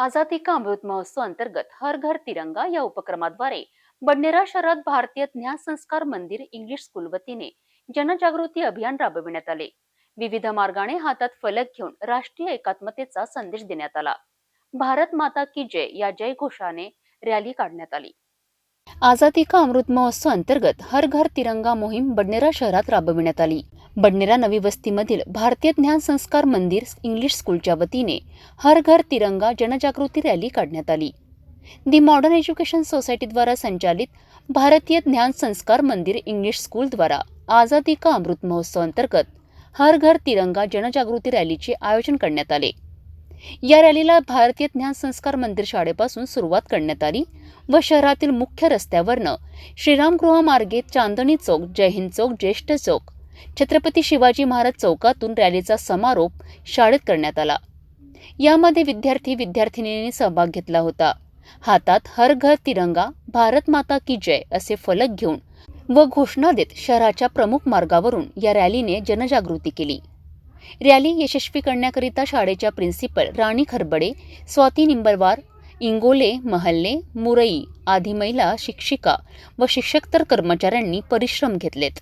आझादी का अमृत महोत्सव अंतर्गत हर घर तिरंगा या उपक्रमाद्वारे बडनेरा शहरात भारतीय ज्ञान संस्कार मंदिर इंग्लिश स्कूल वतीने जनजागृती अभियान राबविण्यात आले. विविध मार्गाने हातात फलक घेऊन राष्ट्रीय एकात्मतेचा संदेश देण्यात आला. भारत माता की जय या जय घोषाने रॅली काढण्यात आली. आझादी का अमृत महोत्सव अंतर्गत हर घर तिरंगा मोहीम बडनेरा शहरात राबविण्यात आली. बडनेरा नवी वस्तीमधील भारतीय ज्ञान संस्कार मंदिर इंग्लिश स्कूलच्या वतीने हर घर तिरंगा जनजागृती रॅली काढण्यात आली. दी मॉडर्न एज्युकेशन सोसायटीद्वारा संचालित भारतीय ज्ञान संस्कार मंदिर इंग्लिश स्कूलद्वारा आझादी का अमृत महोत्सव अंतर्गत हर घर तिरंगा जनजागृती रॅलीचे आयोजन करण्यात आले. या रॅलीला भारतीय ज्ञान संस्कार मंदिर शाळेपासून सुरुवात करण्यात आली व शहरातील मुख्य रस्त्यावरनं श्रीरामगृह मार्गे चांदणी चौक जयहिंद चौक ज्येष्ठ चौक छत्रपती शिवाजी महाराज चौकातून रॅलीचा समारोप शाळेत करण्यात आला. यामध्ये विद्यार्थी विद्यार्थिनींनी सहभाग घेतला होता. हातात हर घर तिरंगा भारत माता की जय असे फलक घेऊन व घोषणा देत शहराच्या प्रमुख मार्गावरून या रॅलीने जनजागृती केली. रॅली यशस्वी करण्याकरिता शाळेच्या प्रिन्सिपल राणी खरबडे स्वाती निंबरवार इंगोले महल्ले मुरई आदी महिला शिक्षिका व शिक्षकतर कर्मचाऱ्यांनी परिश्रम घेतलेत.